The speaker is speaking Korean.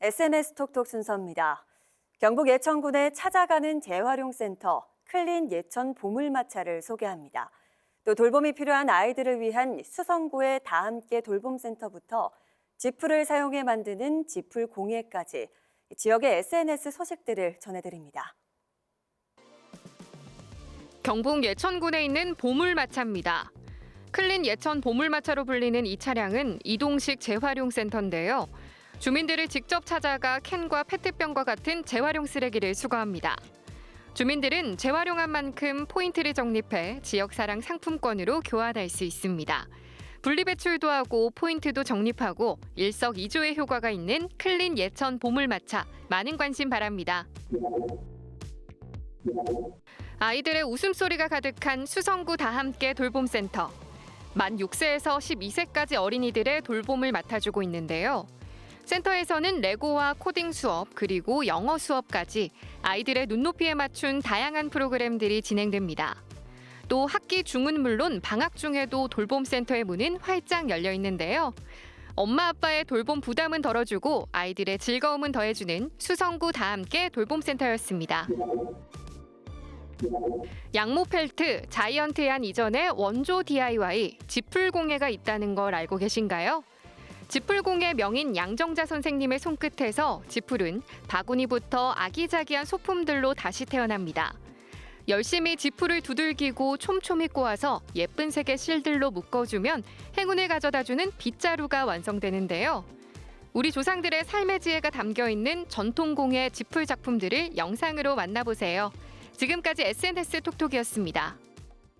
SNS 톡톡 순서입니다. 경북 예천군에 찾아가는 재활용센터 클린 예천 보물마차를 소개합니다. 또 돌봄이 필요한 아이들을 위한 수성구의 다함께 돌봄센터부터 지풀을 사용해 만드는 지풀 공예까지 지역의 SNS 소식들을 전해드립니다. 경북 예천군에 있는 보물마차입니다. 클린 예천 보물마차로 불리는 이 차량은 이동식 재활용센터인데요. 주민들을 직접 찾아가 캔과 페트병과 같은 재활용 쓰레기를 수거합니다. 주민들은 재활용한 만큼 포인트를 적립해 지역사랑 상품권으로 교환할 수 있습니다. 분리배출도 하고 포인트도 적립하고 일석이조의 효과가 있는 클린 예천 보물마차 많은 관심 바랍니다. 아이들의 웃음소리가 가득한 수성구 다함께 돌봄센터. 만 6세에서 12세까지 어린이들의 돌봄을 맡아주고 있는데요. 센터에서는 레고와 코딩 수업 그리고 영어 수업까지 아이들의 눈높이에 맞춘 다양한 프로그램들이 진행됩니다. 또 학기 중은 물론 방학 중에도 돌봄 센터의 문은 활짝 열려 있는데요. 엄마 아빠의 돌봄 부담은 덜어주고 아이들의 즐거움은 더해주는 수성구 다 함께 돌봄 센터였습니다. 양모 펠트, 자이언트한 이전에 원조 DIY, 지풀 공예가 있다는 걸 알고 계신가요? 지풀공예 명인 양정자 선생님의 손끝에서 지풀은 바구니부터 아기자기한 소품들로 다시 태어납니다. 열심히 지풀을 두들기고 촘촘히 꼬아서 예쁜 색의 실들로 묶어주면 행운을 가져다주는 빗자루가 완성되는데요. 우리 조상들의 삶의 지혜가 담겨 있는 전통공예 지풀 작품들을 영상으로 만나보세요. 지금까지 SNS 톡톡이었습니다.